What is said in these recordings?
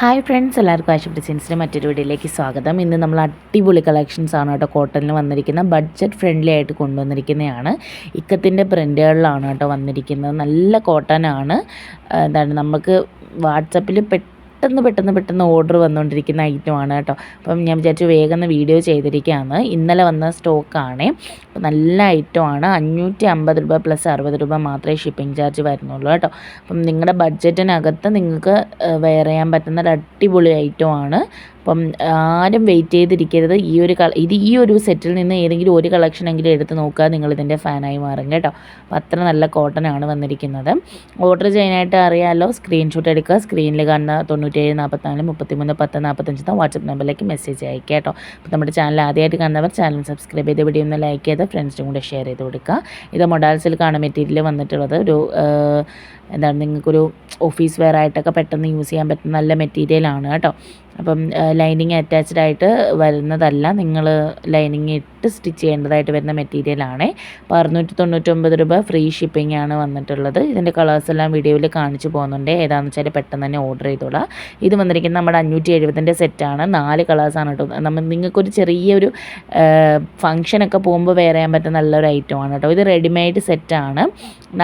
Hi friends എല്ലാവർക്കും ആശു ഡിസൈൻസിന്റെ മറ്റൊരു വീഡിയോയിലേക്ക് സ്വാഗതം. ഇന്ന് നമ്മൾ അടിപൊളി കളക്ഷൻസ് ആണ് കേട്ടോ കോട്ടണിൽ വന്നിരിക്കുന്ന ബഡ്ജറ്റ് ഫ്രണ്ട്ലി ആയിട്ട് കൊണ്ടുവന്നിരിക്കുന്നതാണ്. ഇക്കത്തിന്റെ പ്രിന്റുകളിലാണ് കേട്ടോ വന്നിരിക്കുന്നത്. നല്ല കോട്ടനാണ് എന്താണ് നമുക്ക് വാട്സപ്പിൽ പെട്ടെന്ന് പെട്ടെന്ന് പെട്ടെന്ന് പെട്ടെന്ന് ഓർഡർ വന്നുകൊണ്ടിരിക്കുന്ന ഐറ്റമാണ് കേട്ടോ. അപ്പം ഞാൻ വിചാരിച്ചു വേഗം വീഡിയോ ചെയ്തിരിക്കുകയാണ്. ഇന്നലെ വന്ന സ്റ്റോക്കാണേ അപ്പം നല്ല ഐറ്റമാണ് അഞ്ഞൂറ്റി അമ്പത് രൂപ പ്ലസ് അറുപത് രൂപ മാത്രമേ ഷിപ്പിംഗ് ചാർജ് വരുന്നുള്ളൂ കേട്ടോ. അപ്പം നിങ്ങളുടെ ബഡ്ജറ്റിനകത്ത് നിങ്ങൾക്ക് വെയർ ചെയ്യാൻ പറ്റുന്ന ഒരു അടിപൊളി ഐറ്റമാണ് അപ്പം ആരും വെയിറ്റ് ചെയ്തിരിക്കരുത്. ഈ ഒരു ഇത് ഈ ഒരു സെറ്റിൽ നിന്ന് ഏതെങ്കിലും ഒരു കളക്ഷൻ കളക്ഷനെങ്കിലും എടുത്ത് നോക്കുക നിങ്ങൾ ഇതിന്റെ ഫാനായി മാറും കേട്ടോ. അത്ര നല്ല കോട്ടൺ ആണ് വന്നിരിക്കുന്നത്. ഓർഡർ ചെയ്യാനായിട്ട് അറിയാമല്ലോ സ്ക്രീൻഷോട്ട് എടുക്കുക. സ്ക്രീനിൽ കാണുന്ന തൊണ്ണൂറ്റേഴ് നാൽപ്പത്തിനാല് മുപ്പത്തിമൂന്ന് പത്ത് നാൽപ്പത്തഞ്ച് വാട്സപ്പ് നമ്പറിലേക്ക് മെസ്സേജ് അയക്കുക കേട്ടോ. അപ്പോൾ നമ്മുടെ ചാനൽ ആദ്യമായിട്ട് കാണുന്നവർ ചാനൽ സബ്സ്ക്രൈബ് ചെയ്ത് വീഡിയോ ഒന്ന് ലൈക്ക് ചെയ്ത് ഫ്രണ്ട്സിനും കൂടെ ഷെയർ ചെയ്ത് കൊടുക്കുക. ഇത് മൊഡാൽസിൽ കാണുന്ന മെറ്റീരിയൽ വന്നിട്ടുള്ളത് ഒരു എന്താണ് നിങ്ങൾക്കൊരു ഓഫീസ് വെയർ ആയിട്ടൊക്കെ പെട്ടെന്ന് യൂസ് ചെയ്യാൻ പറ്റുന്ന നല്ല മെറ്റീരിയലാണ് കേട്ടോ. അപ്പം ലൈനിങ് അറ്റാച്ച്ഡ് ആയിട്ട് വരുന്നതല്ല. നിങ്ങൾ ലൈനിങ് ഇട്ട് സ്റ്റിച്ച് ചെയ്യേണ്ടതായിട്ട് വരുന്ന മെറ്റീരിയലാണ് അപ്പോൾ അറുന്നൂറ്റി തൊണ്ണൂറ്റൊമ്പത് രൂപ ഫ്രീ ഷിപ്പിംഗ് ആണ് വന്നിട്ടുള്ളത്. ഇതിന്റെ കളേഴ്സ് എല്ലാം വീഡിയോയിൽ കാണിച്ചു പോകുന്നുണ്ട്. ഏതാണെന്ന് വെച്ചാൽ പെട്ടെന്ന് തന്നെ ഓർഡർ ചെയ്തോളാം. ഇത് വന്നിരിക്കുന്നത് നമ്മുടെ അഞ്ഞൂറ്റി എഴുപതിന്റെ സെറ്റാണ് നാല് കളേഴ്സാണ് കേട്ടോ. നമ്മൾ നിങ്ങൾക്കൊരു ചെറിയൊരു ഫംഗ്ഷനൊക്കെ പോകുമ്പോൾ വെയർ ചെയ്യാൻ പറ്റുന്ന നല്ലൊരു ഐറ്റമാണ് കേട്ടോ. ഇത് റെഡിമെയ്ഡ് സെറ്റാണ്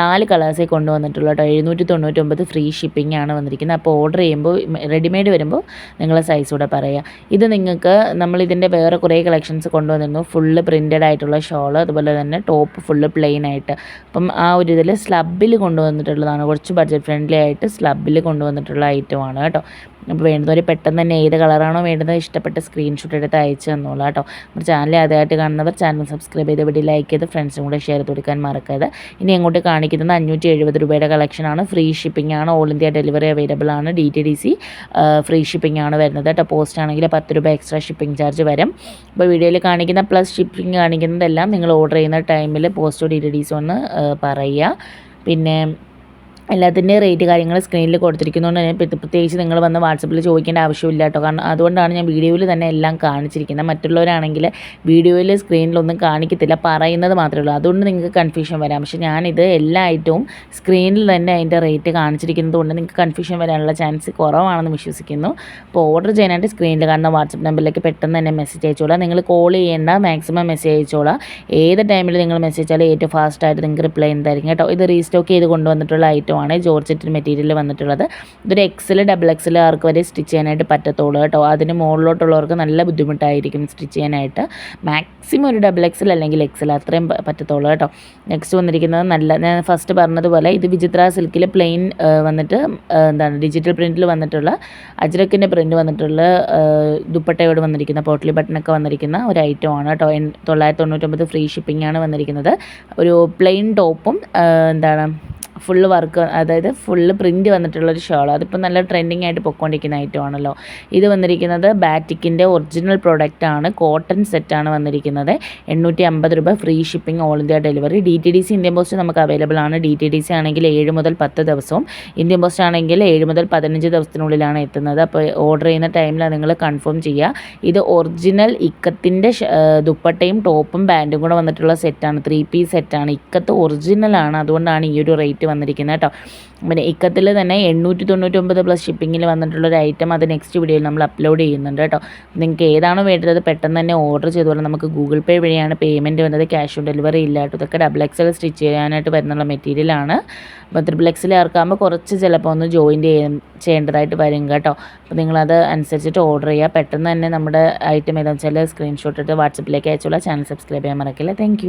നാല് കളേഴ്സേ കൊണ്ടുവന്നിട്ടുള്ളൂ കേട്ടോ. എഴുന്നൂറ്റി തൊണ്ണൂറ്റൊമ്പത് ഫ്രീ ഷിപ്പിംഗ് ആണ് വന്നിരിക്കുന്നത്. അപ്പോൾ ഓർഡർ ചെയ്യുമ്പോൾ റെഡിമെയ്ഡ് വരുമ്പോൾ നിങ്ങൾ സൈസ് കൂടെ പറയുക ഇത് നിങ്ങൾക്ക് നമ്മൾ ഇതിന്റെ വേറെ കുറേ കളക്ഷൻസ് കൊണ്ടുവന്നിരുന്നു. ഫുള്ള് പ്രിന്റഡ് ആയിട്ടുള്ള ഷോൾ അതുപോലെ തന്നെ ടോപ്പ് ഫുള്ള് പ്ലെയിൻ ആയിട്ട്. അപ്പം ആ ഒരു ഇതിൽ സ്ലബിൽ കൊണ്ടുവന്നിട്ടുള്ളതാണ്. കുറച്ച് ബഡ്ജറ്റ് ഫ്രണ്ട്ലി ആയിട്ട് സ്ലബിൽ കൊണ്ടുവന്നിട്ടുള്ള ഐറ്റമാണ് കേട്ടോ. അപ്പോൾ വേണ്ടുന്നവർ പെട്ടെന്ന് തന്നെ ഏത് കളറാണോ വേണ്ടത് ഇഷ്ടപ്പെട്ട സ്ക്രീൻഷോട്ട് എടുത്ത് അയച്ചു തന്നോളൂ കേട്ടോ. നമ്മുടെ ചാനൽ ആദ്യമായിട്ട് കാണുന്നവർ ചാനൽ സബ്സ്ക്രൈബ് ചെയ്ത് വീഡിയോ ലൈക്ക് ചെയ്ത് ഫ്രണ്ട്സും കൂടെ ഷെയർ ചെയ്ത് കൊടുക്കാൻ മറക്കരുത്. ഇനി അങ്ങോട്ട് കാണിക്കുന്നത് അഞ്ഞൂറ്റി എഴുപത് രൂപയുടെ കളക്ഷനാണ് ഫ്രീ ഷിപ്പിംഗ് ആണ്. ഓൾ ഇന്ത്യ ഡെലിവറി അവൈലബിൾ ആണ്. D T D C free shipping ആണ് വരുന്നത് കേട്ടോ. പോസ്റ്റ് ആണെങ്കിൽ പത്ത് രൂപ എക്സ്ട്രാ ഷിപ്പിംഗ് ചാർജ് വരും. അപ്പോൾ വീഡിയോയിൽ കാണിക്കുന്ന പ്ലസ് ഷിപ്പിംഗ് കാണിക്കുന്നതെല്ലാം നിങ്ങൾ ഓർഡർ ചെയ്യുന്ന ടൈമിൽ പോസ്റ്റോ ഡി ടി ഡി സി ഒന്ന് പറയുക. പിന്നെ എല്ലാത്തിന്റെയും റേറ്റ് കാര്യങ്ങൾ സ്ക്രീനിൽ കൊടുത്തിരിക്കുന്നതുകൊണ്ട് തന്നെ പ്രത്യേകിച്ച് നിങ്ങൾ വന്ന് വാട്സപ്പിൽ ചോദിക്കേണ്ട ആവശ്യമില്ല കേട്ടോ കാരണം അതുകൊണ്ടാണ് ഞാൻ വീഡിയോയിൽ തന്നെ എല്ലാം കാണിച്ചിരിക്കുന്നത്. മറ്റുള്ളവരാണെങ്കിൽ വീഡിയോയിൽ സ്ക്രീനിലൊന്നും കാണിക്കത്തില്ല. പറയുന്നത് മാത്രമേ ഉള്ളൂ. അതുകൊണ്ട് നിങ്ങൾക്ക് കൺഫ്യൂഷൻ വരാം. പക്ഷേ ഞാനിത് എല്ലാ ഐറ്റവും സ്ക്രീനിൽ തന്നെ അതിന്റെ റേറ്റ് കാണിച്ചിരിക്കുന്നത് കൊണ്ട് നിങ്ങൾക്ക് കൺഫ്യൂഷൻ വരാനുള്ള ചാൻസ് കുറവാണെന്ന് വിശ്വസിക്കുന്നു. അപ്പോൾ ഓർഡർ ചെയ്യാനായിട്ട് സ്ക്രീനിൽ കാണുന്ന വാട്സപ്പ് നമ്പറിലേക്ക് പെട്ടെന്ന് തന്നെ മെസ്സേജ് അയച്ചോളാം. നിങ്ങൾ കോൾ ചെയ്യേണ്ട മാക്സിമം മെസ്സേജ് അയച്ചോളാം. ഏത് ടൈമിൽ നിങ്ങൾ മെസ്സേജ് അയച്ചാലും ഏറ്റവും ഫാസ്റ്റായിട്ട് നിങ്ങൾക്ക് റിപ്ലൈ എന്തായിരിക്കും കേട്ടോ ഇത് റീസ്റ്റോക്ക് ചെയ്ത് കൊണ്ടുവന്നിട്ടുള്ള ഐറ്റം ആണ് ജോർജറ്റ് മെറ്റീരിയൽ വന്നിട്ടുള്ളത്. ഇതൊരു എക്സിൽ ഡബിൾ എക്സിൽ ആർക്ക് വരെ സ്റ്റിച്ച് ചെയ്യാനായിട്ട് പറ്റത്തുള്ളൂ കേട്ടോ. അതിന് മുകളിലോട്ടുള്ളവർക്ക് നല്ല ബുദ്ധിമുട്ടായിരിക്കും സ്റ്റിച്ച് ചെയ്യാനായിട്ട്. മാക്സിമം ഒരു ഡബിൾ എക്സിൽ അല്ലെങ്കിൽ എക്സിൽ അത്രയും പറ്റത്തുള്ളൂ കേട്ടോ. നെക്സ്റ്റ് വന്നിരിക്കുന്നത് നല്ല ഞാൻ ഫസ്റ്റ് പറഞ്ഞതുപോലെ ഇത് വിചിത്ര സിൽക്കിൽ പ്ലെയിൻ വന്നിട്ട് എന്താണ് ഡിജിറ്റൽ പ്രിന്റിൽ വന്നിട്ടുള്ള അജ്രക്കിന്റെ പ്രിന്റ് വന്നിട്ടുള്ള ദുപ്പട്ടയോട് വന്നിരിക്കുന്ന പോട്ട്ലി ബട്ടണൊക്കെ വന്നിരിക്കുന്ന ഒരു ഐറ്റമാണ് കേട്ടോ. തൊള്ളായിരത്തി തൊണ്ണൂറ്റൊമ്പത് ഫ്രീ ഷിപ്പിംഗ് ആണ് വന്നിരിക്കുന്നത്. ഒരു പ്ലെയിൻ ടോപ്പും എന്താണ് ഫുള്ള് വർക്ക് അതായത് ഫുള്ള് പ്രിന്റ് വന്നിട്ടുള്ളൊരു ഷോൾ അതിപ്പോൾ നല്ല ട്രെൻഡിങ് ആയിട്ട് പൊയ്ക്കൊണ്ടിരിക്കുന്ന ഐറ്റം ആണല്ലോ. ഇത് വന്നിരിക്കുന്നത് ബാറ്റിക്കിന്റെ ഒറിജിനൽ പ്രോഡക്റ്റ് ആണ്. കോട്ടൺ സെറ്റാണ് വന്നിരിക്കുന്നത്. എണ്ണൂറ്റി അമ്പത് രൂപ free shipping all India delivery D T D C Indian post നമുക്ക് അവൈലബിൾ ആണ്. ഡി ടി ഡി സി ആണെങ്കിൽ ഏഴ് മുതൽ പത്ത് ദിവസവും. ഇന്ത്യൻ പോസ്റ്റ് ആണെങ്കിൽ ഏഴ് മുതൽ പതിനഞ്ച് ദിവസത്തിനുള്ളിലാണ് എത്തുന്നത്. അപ്പോൾ ഓർഡർ ചെയ്യുന്ന ടൈമിൽ നിങ്ങൾ കൺഫേം ചെയ്യുക. ഇത് ഒറിജിനൽ ഇക്കത്തിന്റെ ദുപ്പട്ടയും ടോപ്പും ബാൻഡും കൂടെ വന്നിട്ടുള്ള സെറ്റാണ് ത്രീ പീസ് സെറ്റാണ് ഇക്കത്ത് ഒറിജിനലാണ് അതുകൊണ്ടാണ് ഈ ഒരു റേറ്റ് വന്നിരിക്കുന്നത് കേട്ടോ. പിന്നെ ഇക്കത്തിൽ തന്നെ എണ്ണൂറ്റി തൊണ്ണൂറ്റൊമ്പത് പ്ലസ് ഷിപ്പിങ്ങിൽ വന്നിട്ടുള്ളൊരു ഐറ്റം അത് നെക്സ്റ്റ് വീഡിയോയിൽ നമ്മൾ അപ്ലോഡ് ചെയ്യുന്നുണ്ട് കേട്ടോ. നിങ്ങൾക്ക് ഏതാണോ വേണ്ടത് പെട്ടെന്ന് തന്നെ ഓർഡർ ചെയ്തോളാം നമുക്ക് ഗൂഗിൾ പേ വഴിയാണ് പേയ്മെന്റ് വന്നത്. ക്യാഷ് ഓൺ ഡെലിവറി ഇല്ല കേട്ടോ. ഇതൊക്കെ ഡബിൾ എക്സൽ സ്റ്റിച്ച് ചെയ്യാനായിട്ട് വരുന്നുള്ള മെറ്റീരിയലാണ് അപ്പോൾ ത്രിബിൾ എക്സിൽ ഇറക്കാകുമ്പോൾ കുറച്ച് ചിലപ്പോൾ ഒന്ന് ജോയിൻ ചെയ്യേണ്ടതായിട്ട് വരും കേട്ടോ. അപ്പോൾ നിങ്ങളത് അനുസരിച്ചിട്ട് ഓർഡർ ചെയ്യുക. പെട്ടെന്ന് തന്നെ നമ്മുടെ ഐറ്റം ഏതാണെന്ന് വെച്ചാൽ സ്ക്രീൻഷോട്ട് എടുത്ത് വാട്സപ്പിലേക്ക് അയച്ചോളാം. ചാനൽ സബ്സ്ക്രൈബ് ചെയ്യാൻ മറക്കില്ല. താങ്ക്